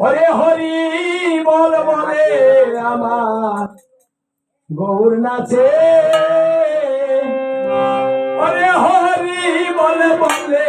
হরে হরি বল বলে আমার। গৌর নাচে। হরে হরি বলে বলে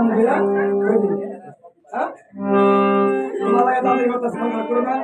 Alhamdulillah. Hah? Malah yang tahu lima tas kurma.